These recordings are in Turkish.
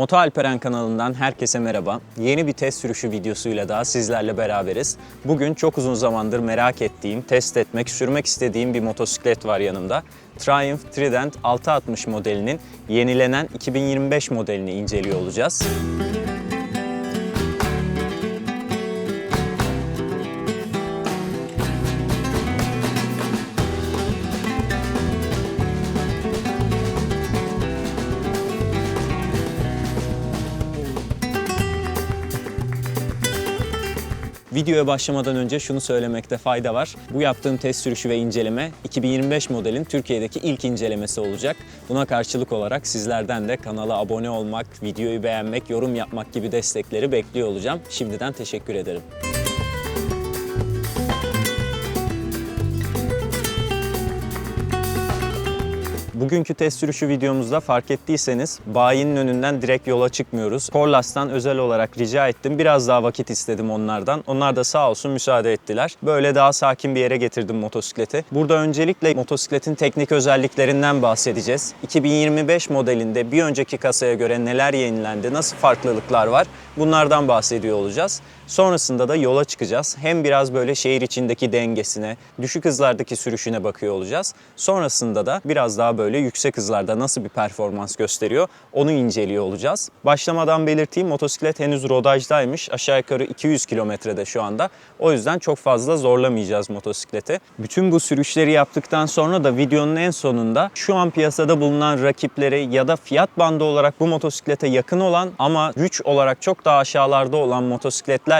Moto Alperen kanalından herkese merhaba. Yeni bir test sürüşü videosuyla daha sizlerle beraberiz. Bugün çok uzun zamandır merak ettiğim, test etmek, sürmek istediğim bir motosiklet var yanımda. Triumph Trident 660 modelinin yenilenen 2025 modelini inceliyor olacağız. Videoya başlamadan önce şunu söylemekte fayda var. Bu yaptığım test sürüşü ve inceleme 2025 modelin Türkiye'deki ilk incelemesi olacak. Buna karşılık olarak sizlerden de kanala abone olmak, videoyu beğenmek, yorum yapmak gibi destekleri bekliyor olacağım. Şimdiden teşekkür ederim. Bugünkü test sürüşü videomuzda fark ettiyseniz bayinin önünden direkt yola çıkmıyoruz. Korlas'tan özel olarak rica ettim. Biraz daha vakit istedim onlardan. Onlar da sağ olsun müsaade ettiler. Böyle daha sakin bir yere getirdim motosikleti. Burada öncelikle motosikletin teknik özelliklerinden bahsedeceğiz. 2025 modelinde bir önceki kasaya göre neler yenilendi, nasıl farklılıklar var bunlardan bahsediyor olacağız. Sonrasında da yola çıkacağız. Hem biraz böyle şehir içindeki dengesine, düşük hızlardaki sürüşüne bakıyor olacağız. Sonrasında da biraz daha böyle yüksek hızlarda nasıl bir performans gösteriyor onu inceliyor olacağız. Başlamadan belirteyim motosiklet henüz rodajdaymış. Aşağı yukarı 200 kilometrede şu anda. O yüzden çok fazla zorlamayacağız motosikleti. Bütün bu sürüşleri yaptıktan sonra da videonun en sonunda şu an piyasada bulunan rakipleri ya da fiyat bandı olarak bu motosiklete yakın olan ama güç olarak çok daha aşağılarda olan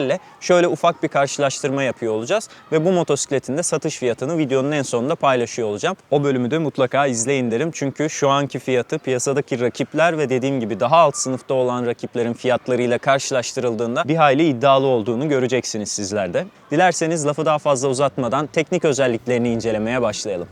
motosikletlerle şöyle ufak bir karşılaştırma yapıyor olacağız. Ve bu motosikletin de satış fiyatını videonun en sonunda paylaşıyor olacağım. O bölümü de mutlaka izleyin derim. Çünkü şu anki fiyatı piyasadaki rakipler ve dediğim gibi daha alt sınıfta olan rakiplerin fiyatlarıyla karşılaştırıldığında bir hayli iddialı olduğunu göreceksiniz sizler de. Dilerseniz lafı daha fazla uzatmadan teknik özelliklerini incelemeye başlayalım.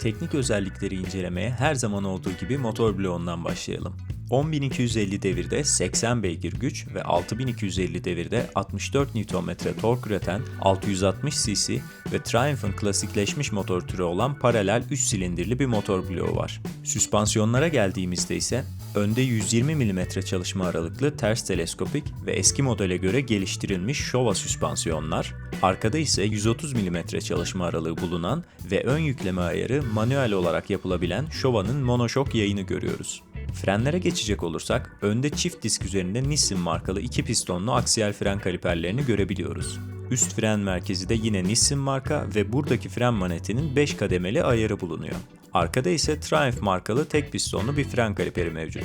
Teknik özellikleri incelemeye her zaman olduğu gibi motor bloğundan başlayalım. 10.250 devirde 80 beygir güç ve 6.250 devirde 64 Nm tork üreten 660 cc ve Triumph'ın klasikleşmiş motor türü olan paralel 3 silindirli bir motor bloğu var. Süspansiyonlara geldiğimizde ise önde 120 mm çalışma aralıklı ters teleskopik ve eski modele göre geliştirilmiş Showa süspansiyonlar, arkada ise 130 mm çalışma aralığı bulunan ve ön yükleme ayarı manuel olarak yapılabilen Showa'nın monoşok yayını görüyoruz. Frenlere geçecek olursak, önde çift disk üzerinde Nissin markalı iki pistonlu aksiyel fren kaliperlerini görebiliyoruz. Üst fren merkezi de yine Nissin marka ve buradaki fren manetinin 5 kademeli ayarı bulunuyor. Arkada ise Triumph markalı tek pistonlu bir fren kaliperi mevcut.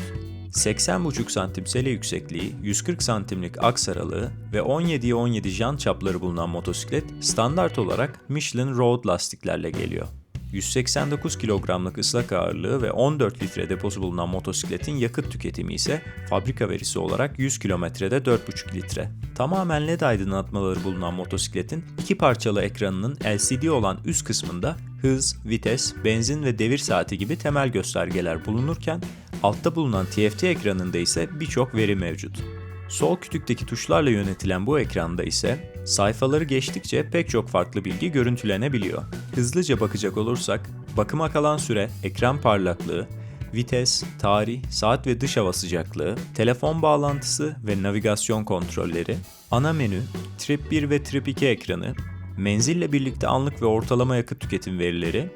80,5 santim sele yüksekliği, 140 santimlik aks aralığı ve 17'ye 17 jant çapları bulunan motosiklet standart olarak Michelin Road lastiklerle geliyor. 189 kilogramlık ıslak ağırlığı ve 14 litre deposu bulunan motosikletin yakıt tüketimi ise fabrika verisi olarak 100 kilometrede 4,5 litre. Tamamen LED aydınlatmaları bulunan motosikletin iki parçalı ekranının LCD olan üst kısmında hız, vites, benzin ve devir saati gibi temel göstergeler bulunurken altta bulunan TFT ekranında ise birçok veri mevcut. Sol kütükteki tuşlarla yönetilen bu ekranda ise sayfaları geçtikçe pek çok farklı bilgi görüntülenebiliyor. Hızlıca bakacak olursak bakıma kalan süre, ekran parlaklığı, vites, tarih, saat ve dış hava sıcaklığı, telefon bağlantısı ve navigasyon kontrolleri, ana menü, Trip 1 ve Trip 2 ekranı, menzille birlikte anlık ve ortalama yakıt tüketim verileri,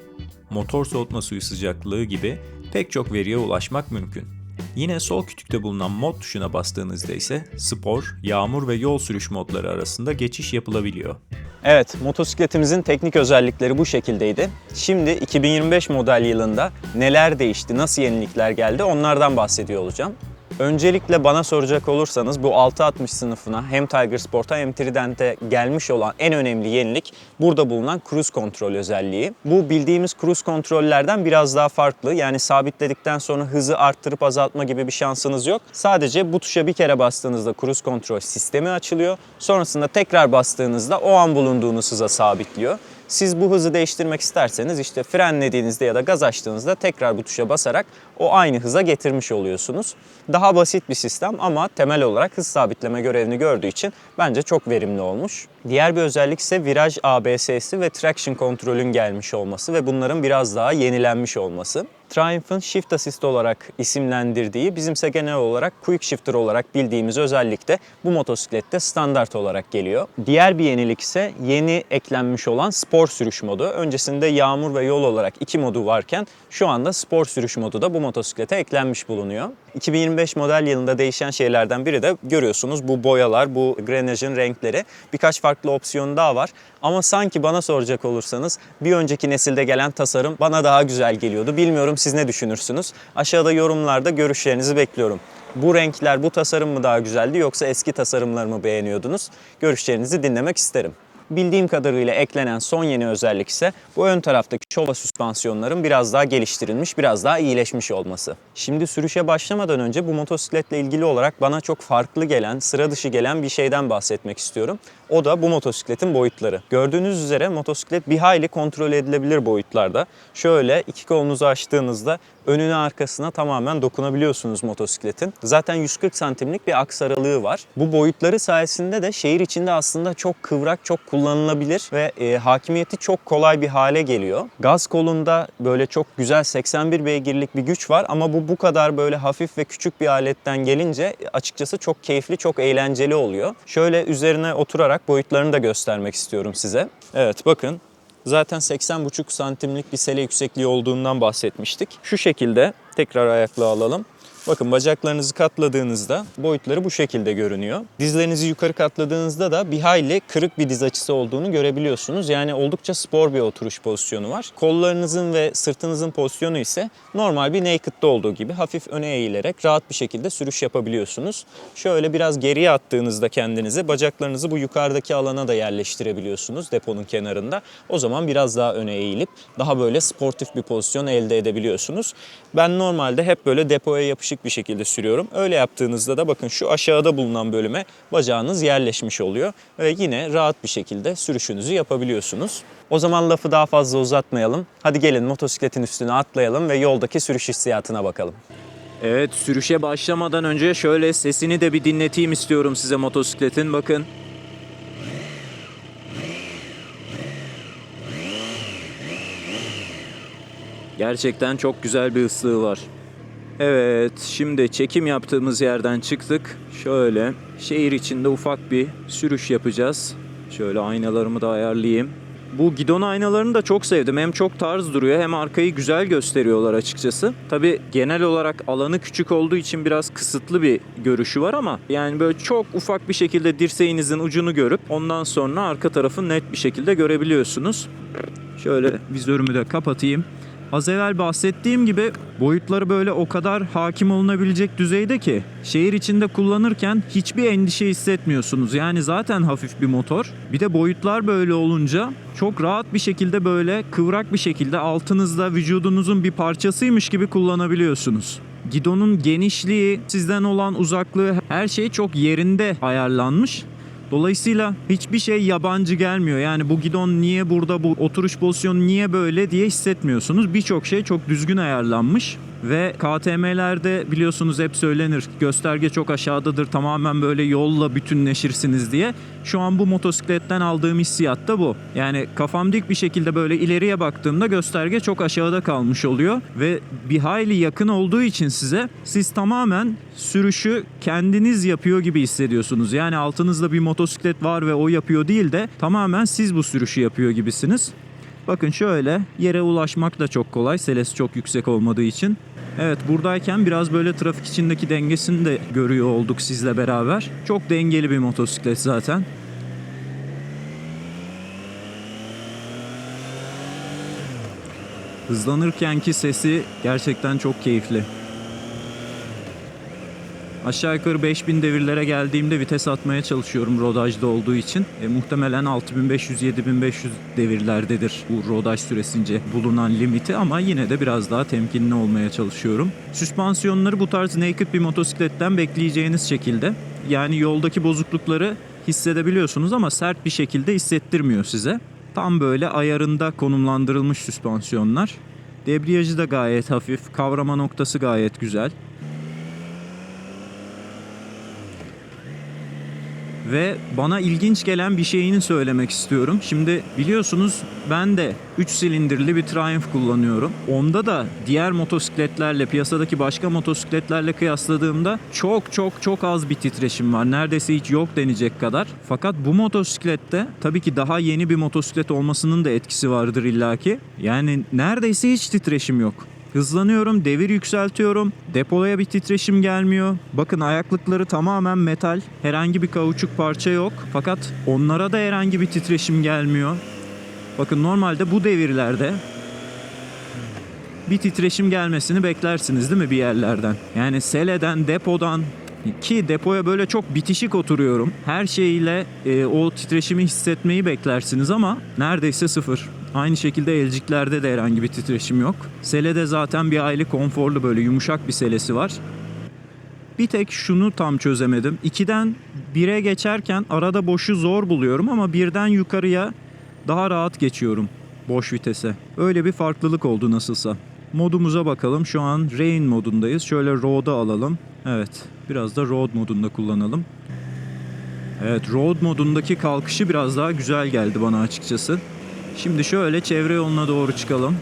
motor soğutma suyu sıcaklığı gibi pek çok veriye ulaşmak mümkün. Yine sol kütükte bulunan mod tuşuna bastığınızda ise spor, yağmur ve yol sürüş modları arasında geçiş yapılabiliyor. Evet, motosikletimizin teknik özellikleri bu şekildeydi. Şimdi 2025 model yılında neler değişti, nasıl yenilikler geldi onlardan bahsediyor olacağım. Öncelikle bana soracak olursanız bu 660 sınıfına hem Tiger Sport'a hem Trident'e gelmiş olan en önemli yenilik burada bulunan cruise kontrol özelliği. Bu bildiğimiz cruise kontrollerden biraz daha farklı. Yani sabitledikten sonra hızı arttırıp azaltma gibi bir şansınız yok. Sadece bu tuşa bir kere bastığınızda cruise kontrol sistemi açılıyor. Sonrasında tekrar bastığınızda o an bulunduğunuz hıza sabitliyor. Siz bu hızı değiştirmek isterseniz işte frenlediğinizde ya da gaz açtığınızda tekrar bu tuşa basarak o aynı hıza getirmiş oluyorsunuz. Daha basit bir sistem ama temel olarak hız sabitleme görevini gördüğü için bence çok verimli olmuş. Diğer bir özellik ise viraj ABS'si ve traction kontrolün gelmiş olması ve bunların biraz daha yenilenmiş olması. Triumph'ın Shift Assist olarak isimlendirdiği, bizimse genel olarak Quick Shifter olarak bildiğimiz özellik de bu motosiklette standart olarak geliyor. Diğer bir yenilik ise yeni eklenmiş olan spor sürüş modu. Öncesinde yağmur ve yol olarak iki modu varken şu anda spor sürüş modu da bu motosiklete eklenmiş bulunuyor. 2025 model yılında değişen şeylerden biri de görüyorsunuz bu boyalar, bu grenajın renkleri. Birkaç farklı opsiyon daha var. Ama sanki bana soracak olursanız bir önceki nesilde gelen tasarım bana daha güzel geliyordu. Bilmiyorum siz ne düşünürsünüz? Aşağıda yorumlarda görüşlerinizi bekliyorum. Bu renkler, bu tasarım mı daha güzeldi yoksa eski tasarımları mı beğeniyordunuz? Görüşlerinizi dinlemek isterim. Bildiğim kadarıyla eklenen son yeni özellik ise bu ön taraftaki şova süspansiyonların biraz daha geliştirilmiş, biraz daha iyileşmiş olması. Şimdi sürüşe başlamadan önce bu motosikletle ilgili olarak bana çok farklı gelen, sıra dışı gelen bir şeyden bahsetmek istiyorum. O da bu motosikletin boyutları. Gördüğünüz üzere motosiklet bir hayli kontrol edilebilir boyutlarda. Şöyle iki kolunuzu açtığınızda önüne arkasına tamamen dokunabiliyorsunuz motosikletin. Zaten 140 santimlik bir aks aralığı var. Bu boyutları sayesinde de şehir içinde aslında çok kıvrak, çok kullanılabilir ve e, hakimiyeti çok kolay bir hale geliyor. Gaz kolunda böyle çok güzel 81 beygirlik bir güç var ama bu bu kadar böyle hafif ve küçük bir aletten gelince açıkçası çok keyifli, çok eğlenceli oluyor. Şöyle üzerine oturarak boyutlarını da göstermek istiyorum size. Evet bakın Zaten 80,5 santimlik bir sele yüksekliği olduğundan bahsetmiştik. Şu şekilde tekrar ayaklığa alalım. Bakın bacaklarınızı katladığınızda boyutları bu şekilde görünüyor. Dizlerinizi yukarı katladığınızda da bir hayli kırık bir diz açısı olduğunu görebiliyorsunuz. Yani oldukça spor bir oturuş pozisyonu var. Kollarınızın ve sırtınızın pozisyonu ise normal bir naked'da olduğu gibi hafif öne eğilerek rahat bir şekilde sürüş yapabiliyorsunuz. Şöyle biraz geriye attığınızda kendinizi bacaklarınızı bu yukarıdaki alana da yerleştirebiliyorsunuz deponun kenarında. O zaman biraz daha öne eğilip daha böyle sportif bir pozisyon elde edebiliyorsunuz. Ben normalde hep böyle depoya yapışık bir şekilde sürüyorum. Öyle yaptığınızda da bakın şu aşağıda bulunan bölüme bacağınız yerleşmiş oluyor ve yine rahat bir şekilde sürüşünüzü yapabiliyorsunuz. O zaman lafı daha fazla uzatmayalım. Hadi gelin motosikletin üstüne atlayalım ve yoldaki sürüş hissiyatına bakalım. Evet sürüşe başlamadan önce şöyle sesini de bir dinleteyim istiyorum size motosikletin. Bakın. Gerçekten çok güzel bir ıslığı var. Evet, şimdi çekim yaptığımız yerden çıktık. Şöyle şehir içinde ufak bir sürüş yapacağız. Şöyle aynalarımı da ayarlayayım. Bu gidon aynalarını da çok sevdim. Hem çok tarz duruyor hem arkayı güzel gösteriyorlar açıkçası. Tabi genel olarak alanı küçük olduğu için biraz kısıtlı bir görüşü var ama yani böyle çok ufak bir şekilde dirseğinizin ucunu görüp ondan sonra arka tarafı net bir şekilde görebiliyorsunuz. Şöyle vizörümü de kapatayım. Az evvel bahsettiğim gibi boyutları böyle o kadar hakim olunabilecek düzeyde ki şehir içinde kullanırken hiçbir endişe hissetmiyorsunuz. Yani zaten hafif bir motor. Bir de boyutlar böyle olunca çok rahat bir şekilde böyle kıvrak bir şekilde altınızda vücudunuzun bir parçasıymış gibi kullanabiliyorsunuz. Gidonun genişliği, sizden olan uzaklığı her şey çok yerinde ayarlanmış. Dolayısıyla hiçbir şey yabancı gelmiyor. Yani bu gidon niye burada, bu oturuş pozisyonu niye böyle diye hissetmiyorsunuz. Birçok şey çok düzgün ayarlanmış. Ve KTM'lerde biliyorsunuz hep söylenir gösterge çok aşağıdadır tamamen böyle yolla bütünleşirsiniz diye. Şu an bu motosikletten aldığım hissiyat da bu. Yani kafam dik bir şekilde böyle ileriye baktığımda gösterge çok aşağıda kalmış oluyor. Ve bir hayli yakın olduğu için size siz tamamen sürüşü kendiniz yapıyor gibi hissediyorsunuz. Yani altınızda bir motosiklet var ve o yapıyor değil de tamamen siz bu sürüşü yapıyor gibisiniz. Bakın şöyle yere ulaşmak da çok kolay. Seles çok yüksek olmadığı için. Evet buradayken biraz böyle trafik içindeki dengesini de görüyor olduk sizle beraber. Çok dengeli bir motosiklet zaten. Hızlanırkenki sesi gerçekten çok keyifli. Aşağı yukarı 5000 devirlere geldiğimde vites atmaya çalışıyorum rodajda olduğu için. E, muhtemelen 6500-7500 devirlerdedir bu rodaj süresince bulunan limiti ama yine de biraz daha temkinli olmaya çalışıyorum. Süspansiyonları bu tarz naked bir motosikletten bekleyeceğiniz şekilde. Yani yoldaki bozuklukları hissedebiliyorsunuz ama sert bir şekilde hissettirmiyor size. Tam böyle ayarında konumlandırılmış süspansiyonlar. Debriyajı da gayet hafif, kavrama noktası gayet güzel. Ve bana ilginç gelen bir şeyini söylemek istiyorum. Şimdi biliyorsunuz ben de 3 silindirli bir Triumph kullanıyorum. Onda da diğer motosikletlerle piyasadaki başka motosikletlerle kıyasladığımda çok çok çok az bir titreşim var. Neredeyse hiç yok denecek kadar. Fakat bu motosiklette tabii ki daha yeni bir motosiklet olmasının da etkisi vardır illaki. Yani neredeyse hiç titreşim yok. Hızlanıyorum, devir yükseltiyorum. Depoya bir titreşim gelmiyor. Bakın ayaklıkları tamamen metal. Herhangi bir kauçuk parça yok. Fakat onlara da herhangi bir titreşim gelmiyor. Bakın normalde bu devirlerde bir titreşim gelmesini beklersiniz değil mi bir yerlerden? Yani seleden, depodan ki depoya böyle çok bitişik oturuyorum. Her şeyle e, o titreşimi hissetmeyi beklersiniz ama neredeyse sıfır. Aynı şekilde elciklerde de herhangi bir titreşim yok. Selede zaten bir aile konforlu böyle yumuşak bir selesi var. Bir tek şunu tam çözemedim. 2'den 1'e geçerken arada boşu zor buluyorum ama birden yukarıya daha rahat geçiyorum boş vitese. Öyle bir farklılık oldu nasılsa. Modumuza bakalım. Şu an Rain modundayız. Şöyle Road'a alalım. Evet. Biraz da Road modunda kullanalım. Evet Road modundaki kalkışı biraz daha güzel geldi bana açıkçası. Şimdi şöyle çevre yoluna doğru çıkalım.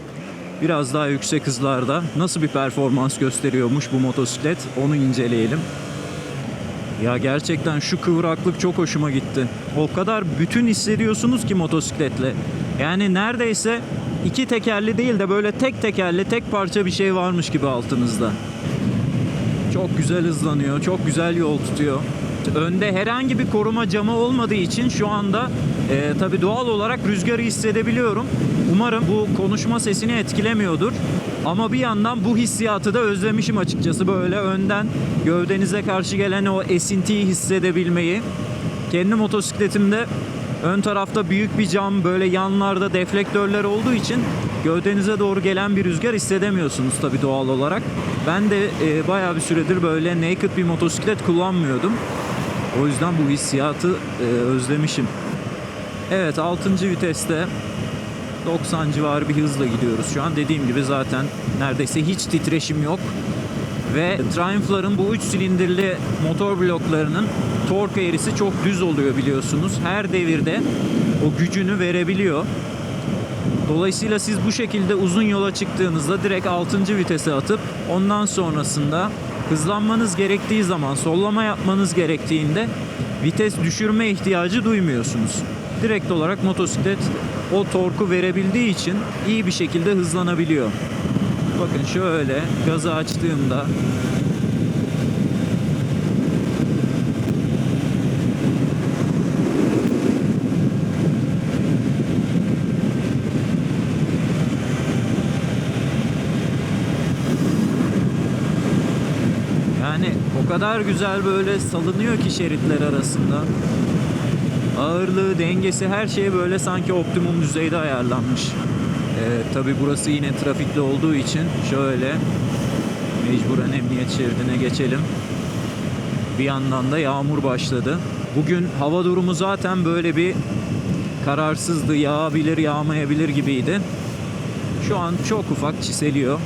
Biraz daha yüksek hızlarda nasıl bir performans gösteriyormuş bu motosiklet onu inceleyelim. Ya gerçekten şu kıvraklık çok hoşuma gitti. O kadar bütün hissediyorsunuz ki motosikletle. Yani neredeyse iki tekerli değil de böyle tek tekerli tek parça bir şey varmış gibi altınızda. Çok güzel hızlanıyor, çok güzel yol tutuyor. Önde herhangi bir koruma camı olmadığı için şu anda e, tabii doğal olarak rüzgarı hissedebiliyorum. Umarım bu konuşma sesini etkilemiyordur. Ama bir yandan bu hissiyatı da özlemişim açıkçası. Böyle önden gövdenize karşı gelen o esintiyi hissedebilmeyi. Kendi motosikletimde ön tarafta büyük bir cam böyle yanlarda deflektörler olduğu için gövdenize doğru gelen bir rüzgar hissedemiyorsunuz tabii doğal olarak. Ben de e, bayağı bir süredir böyle naked bir motosiklet kullanmıyordum. O yüzden bu hissiyatı e, özlemişim. Evet 6. viteste 90 civarı bir hızla gidiyoruz şu an. Dediğim gibi zaten neredeyse hiç titreşim yok. Ve Triumph'ların bu 3 silindirli motor bloklarının tork eğrisi çok düz oluyor biliyorsunuz. Her devirde o gücünü verebiliyor. Dolayısıyla siz bu şekilde uzun yola çıktığınızda direkt 6. vitese atıp ondan sonrasında hızlanmanız gerektiği zaman sollama yapmanız gerektiğinde vites düşürme ihtiyacı duymuyorsunuz. Direkt olarak motosiklet o torku verebildiği için iyi bir şekilde hızlanabiliyor. Bakın şöyle gazı açtığımda Yani o kadar güzel böyle salınıyor ki şeritler arasında. Ağırlığı, dengesi her şey böyle sanki optimum düzeyde ayarlanmış. Ee, Tabi burası yine trafikli olduğu için şöyle mecburen emniyet şeridine geçelim. Bir yandan da yağmur başladı. Bugün hava durumu zaten böyle bir kararsızdı. Yağabilir, yağmayabilir gibiydi. Şu an çok ufak çiseliyor.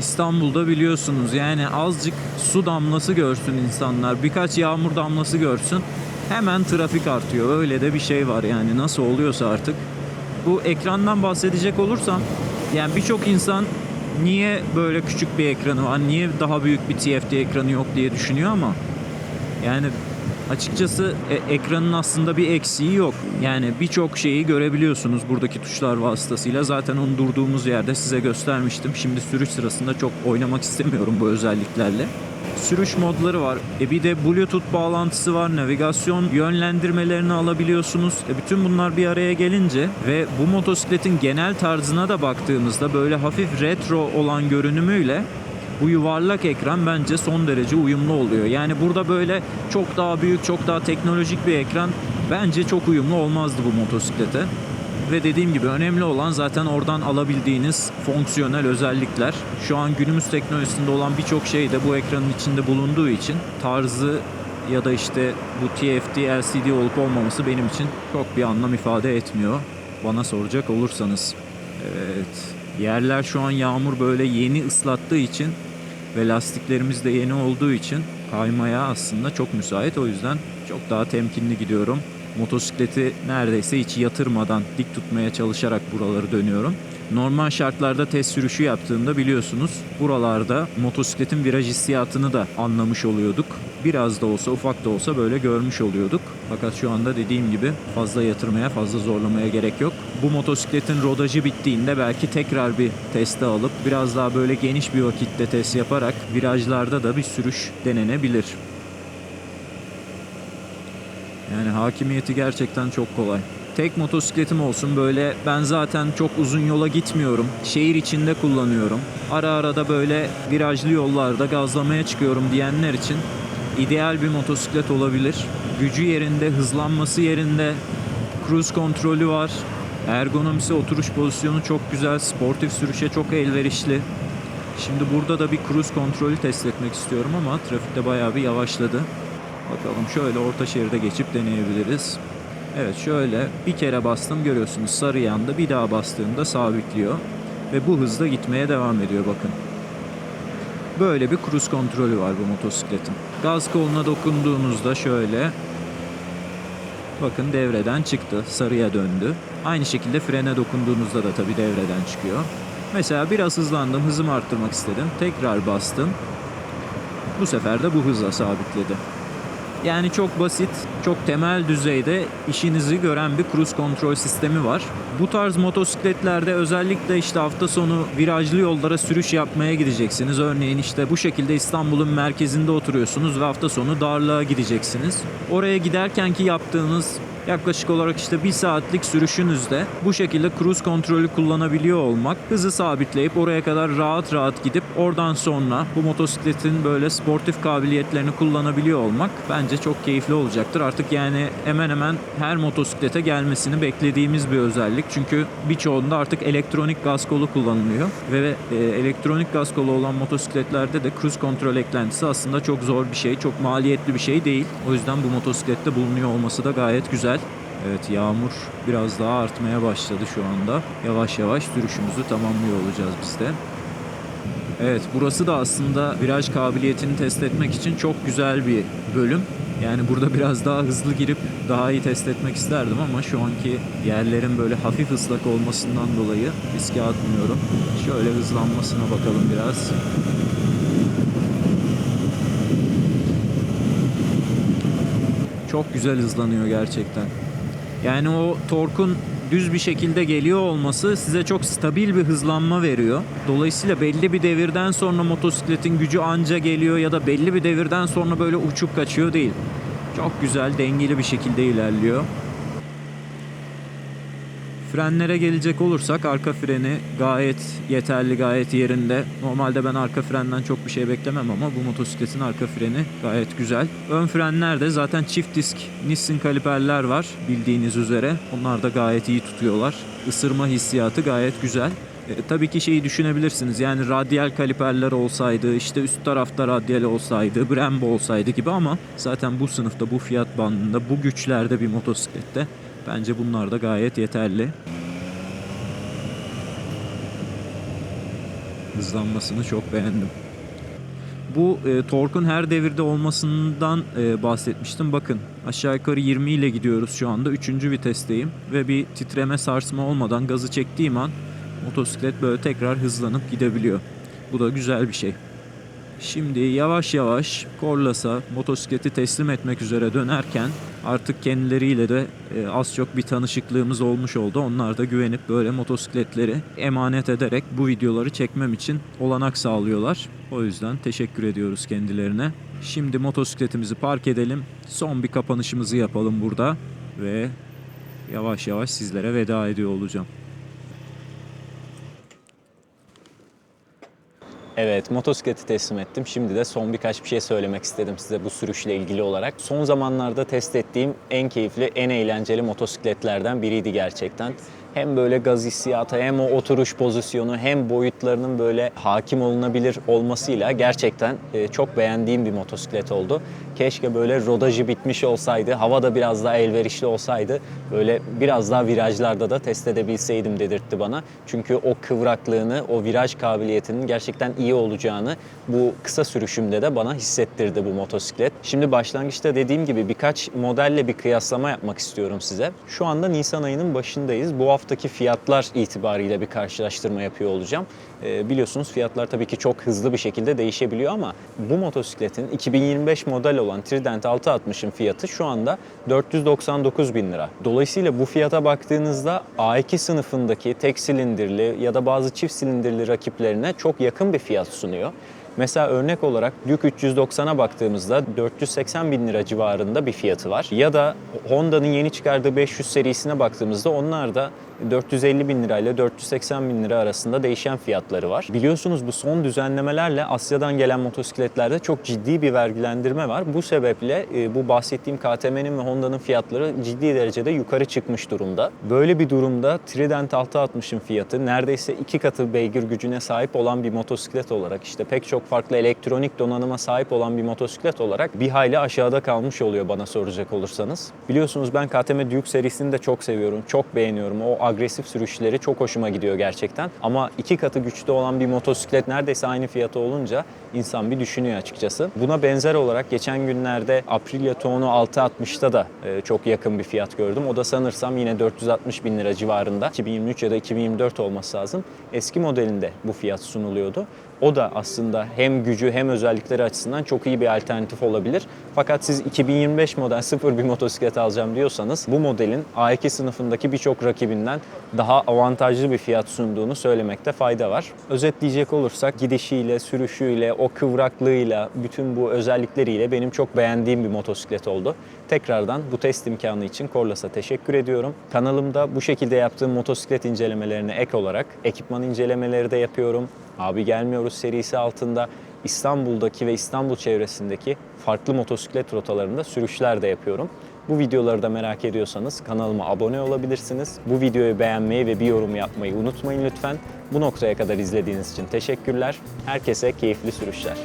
İstanbul'da biliyorsunuz yani azıcık su damlası görsün insanlar, birkaç yağmur damlası görsün hemen trafik artıyor. Öyle de bir şey var yani nasıl oluyorsa artık. Bu ekrandan bahsedecek olursam yani birçok insan niye böyle küçük bir ekranı var, niye daha büyük bir TFT ekranı yok diye düşünüyor ama yani açıkçası e- ekranın aslında bir eksiği yok. Yani birçok şeyi görebiliyorsunuz buradaki tuşlar vasıtasıyla. Zaten onu durduğumuz yerde size göstermiştim. Şimdi sürüş sırasında çok oynamak istemiyorum bu özelliklerle. Sürüş modları var. E bir de Bluetooth bağlantısı var. Navigasyon yönlendirmelerini alabiliyorsunuz. E bütün bunlar bir araya gelince ve bu motosikletin genel tarzına da baktığımızda böyle hafif retro olan görünümüyle bu yuvarlak ekran bence son derece uyumlu oluyor. Yani burada böyle çok daha büyük, çok daha teknolojik bir ekran bence çok uyumlu olmazdı bu motosiklete. Ve dediğim gibi önemli olan zaten oradan alabildiğiniz fonksiyonel özellikler. Şu an günümüz teknolojisinde olan birçok şey de bu ekranın içinde bulunduğu için tarzı ya da işte bu TFT LCD olup olmaması benim için çok bir anlam ifade etmiyor. Bana soracak olursanız. Evet. Yerler şu an yağmur böyle yeni ıslattığı için ve lastiklerimiz de yeni olduğu için kaymaya aslında çok müsait. O yüzden çok daha temkinli gidiyorum. Motosikleti neredeyse hiç yatırmadan dik tutmaya çalışarak buraları dönüyorum. Normal şartlarda test sürüşü yaptığımda biliyorsunuz buralarda motosikletin viraj hissiyatını da anlamış oluyorduk. Biraz da olsa ufak da olsa böyle görmüş oluyorduk. Fakat şu anda dediğim gibi fazla yatırmaya fazla zorlamaya gerek yok. Bu motosikletin rodajı bittiğinde belki tekrar bir teste alıp biraz daha böyle geniş bir vakitte test yaparak virajlarda da bir sürüş denenebilir. Yani hakimiyeti gerçekten çok kolay. Tek motosikletim olsun böyle ben zaten çok uzun yola gitmiyorum. Şehir içinde kullanıyorum. Ara ara da böyle virajlı yollarda gazlamaya çıkıyorum diyenler için ideal bir motosiklet olabilir. Gücü yerinde, hızlanması yerinde, cruise kontrolü var. Ergonomisi, oturuş pozisyonu çok güzel. Sportif sürüşe çok elverişli. Şimdi burada da bir cruise kontrolü test etmek istiyorum ama trafikte bayağı bir yavaşladı. Bakalım şöyle orta şeride geçip deneyebiliriz. Evet şöyle bir kere bastım görüyorsunuz sarı yanda bir daha bastığımda sabitliyor. Ve bu hızda gitmeye devam ediyor bakın. Böyle bir cruise kontrolü var bu motosikletin. Gaz koluna dokunduğunuzda şöyle bakın devreden çıktı. Sarıya döndü. Aynı şekilde frene dokunduğunuzda da tabii devreden çıkıyor. Mesela biraz hızlandım. Hızımı arttırmak istedim. Tekrar bastım. Bu sefer de bu hızla sabitledi. Yani çok basit, çok temel düzeyde işinizi gören bir cruise kontrol sistemi var. Bu tarz motosikletlerde özellikle işte hafta sonu virajlı yollara sürüş yapmaya gideceksiniz. Örneğin işte bu şekilde İstanbul'un merkezinde oturuyorsunuz ve hafta sonu darlığa gideceksiniz. Oraya giderkenki yaptığınız yaklaşık olarak işte bir saatlik sürüşünüzde bu şekilde cruise kontrolü kullanabiliyor olmak, hızı sabitleyip oraya kadar rahat rahat gidip oradan sonra bu motosikletin böyle sportif kabiliyetlerini kullanabiliyor olmak bence çok keyifli olacaktır. Artık yani hemen hemen her motosiklete gelmesini beklediğimiz bir özellik. Çünkü birçoğunda artık elektronik gaz kolu kullanılıyor ve e, elektronik gaz kolu olan motosikletlerde de cruise kontrol eklentisi aslında çok zor bir şey, çok maliyetli bir şey değil. O yüzden bu motosiklette bulunuyor olması da gayet güzel. Evet yağmur biraz daha artmaya başladı şu anda. Yavaş yavaş sürüşümüzü tamamlıyor olacağız biz de. Evet burası da aslında viraj kabiliyetini test etmek için çok güzel bir bölüm. Yani burada biraz daha hızlı girip daha iyi test etmek isterdim ama şu anki yerlerin böyle hafif ıslak olmasından dolayı riske atmıyorum. Şöyle hızlanmasına bakalım biraz. Çok güzel hızlanıyor gerçekten. Yani o torkun düz bir şekilde geliyor olması size çok stabil bir hızlanma veriyor. Dolayısıyla belli bir devirden sonra motosikletin gücü anca geliyor ya da belli bir devirden sonra böyle uçup kaçıyor değil. Çok güzel dengeli bir şekilde ilerliyor. Frenlere gelecek olursak arka freni gayet yeterli, gayet yerinde. Normalde ben arka frenden çok bir şey beklemem ama bu motosikletin arka freni gayet güzel. Ön frenlerde zaten çift disk Nissin kaliperler var bildiğiniz üzere. Onlar da gayet iyi tutuyorlar. Isırma hissiyatı gayet güzel. E, tabii ki şeyi düşünebilirsiniz yani radyal kaliperler olsaydı işte üst tarafta radyal olsaydı Brembo olsaydı gibi ama zaten bu sınıfta bu fiyat bandında bu güçlerde bir motosiklette bence bunlar da gayet yeterli. Hızlanmasını çok beğendim. Bu e, torkun her devirde olmasından e, bahsetmiştim. Bakın aşağı yukarı 20 ile gidiyoruz şu anda. Üçüncü vitesteyim ve bir titreme sarsma olmadan gazı çektiğim an motosiklet böyle tekrar hızlanıp gidebiliyor. Bu da güzel bir şey. Şimdi yavaş yavaş Corlas'a motosikleti teslim etmek üzere dönerken artık kendileriyle de e, az çok bir tanışıklığımız olmuş oldu. Onlar da güvenip böyle motosikletleri emanet ederek bu videoları çekmem için olanak sağlıyorlar. O yüzden teşekkür ediyoruz kendilerine. Şimdi motosikletimizi park edelim. Son bir kapanışımızı yapalım burada ve yavaş yavaş sizlere veda ediyor olacağım. Evet, motosikleti teslim ettim. Şimdi de son birkaç bir şey söylemek istedim size bu sürüşle ilgili olarak. Son zamanlarda test ettiğim en keyifli, en eğlenceli motosikletlerden biriydi gerçekten. Hem böyle gaz hissiyatı hem o oturuş pozisyonu hem boyutlarının böyle hakim olunabilir olmasıyla gerçekten e, çok beğendiğim bir motosiklet oldu. Keşke böyle rodajı bitmiş olsaydı, hava da biraz daha elverişli olsaydı böyle biraz daha virajlarda da test edebilseydim dedirtti bana. Çünkü o kıvraklığını, o viraj kabiliyetinin gerçekten iyi olacağını bu kısa sürüşümde de bana hissettirdi bu motosiklet. Şimdi başlangıçta dediğim gibi birkaç modelle bir kıyaslama yapmak istiyorum size. Şu anda Nisan ayının başındayız. Bu haftaki fiyatlar itibariyle bir karşılaştırma yapıyor olacağım. Ee, biliyorsunuz fiyatlar tabii ki çok hızlı bir şekilde değişebiliyor ama bu motosikletin 2025 model olan Trident 660'ın fiyatı şu anda 499 bin lira. Dolayısıyla bu fiyata baktığınızda A2 sınıfındaki tek silindirli ya da bazı çift silindirli rakiplerine çok yakın bir fiyat sunuyor. Mesela örnek olarak Duke 390'a baktığımızda 480 bin lira civarında bir fiyatı var. Ya da Honda'nın yeni çıkardığı 500 serisine baktığımızda onlar da 450 bin lirayla 480 bin lira arasında değişen fiyatları var. Biliyorsunuz bu son düzenlemelerle Asya'dan gelen motosikletlerde çok ciddi bir vergilendirme var. Bu sebeple e, bu bahsettiğim KTM'nin ve Honda'nın fiyatları ciddi derecede yukarı çıkmış durumda. Böyle bir durumda Trident 660'ın fiyatı neredeyse iki katı beygir gücüne sahip olan bir motosiklet olarak işte pek çok farklı elektronik donanıma sahip olan bir motosiklet olarak bir hayli aşağıda kalmış oluyor bana soracak olursanız. Biliyorsunuz ben KTM Duke serisini de çok seviyorum, çok beğeniyorum. O agresif sürüşleri çok hoşuma gidiyor gerçekten. Ama iki katı güçlü olan bir motosiklet neredeyse aynı fiyata olunca insan bir düşünüyor açıkçası. Buna benzer olarak geçen günlerde Aprilia Tuono 660'ta da e, çok yakın bir fiyat gördüm. O da sanırsam yine 460 bin lira civarında. 2023 ya da 2024 olması lazım. Eski modelinde bu fiyat sunuluyordu. O da aslında hem gücü hem özellikleri açısından çok iyi bir alternatif olabilir. Fakat siz 2025 model sıfır bir motosiklet alacağım diyorsanız bu modelin A2 sınıfındaki birçok rakibinden daha avantajlı bir fiyat sunduğunu söylemekte fayda var. Özetleyecek olursak gidişiyle, sürüşüyle, o kıvraklığıyla, bütün bu özellikleriyle benim çok beğendiğim bir motosiklet oldu. Tekrardan bu test imkanı için Corlas'a teşekkür ediyorum. Kanalımda bu şekilde yaptığım motosiklet incelemelerine ek olarak ekipman incelemeleri de yapıyorum. Abi Gelmiyoruz serisi altında İstanbul'daki ve İstanbul çevresindeki farklı motosiklet rotalarında sürüşler de yapıyorum. Bu videoları da merak ediyorsanız kanalıma abone olabilirsiniz. Bu videoyu beğenmeyi ve bir yorum yapmayı unutmayın lütfen. Bu noktaya kadar izlediğiniz için teşekkürler. Herkese keyifli sürüşler.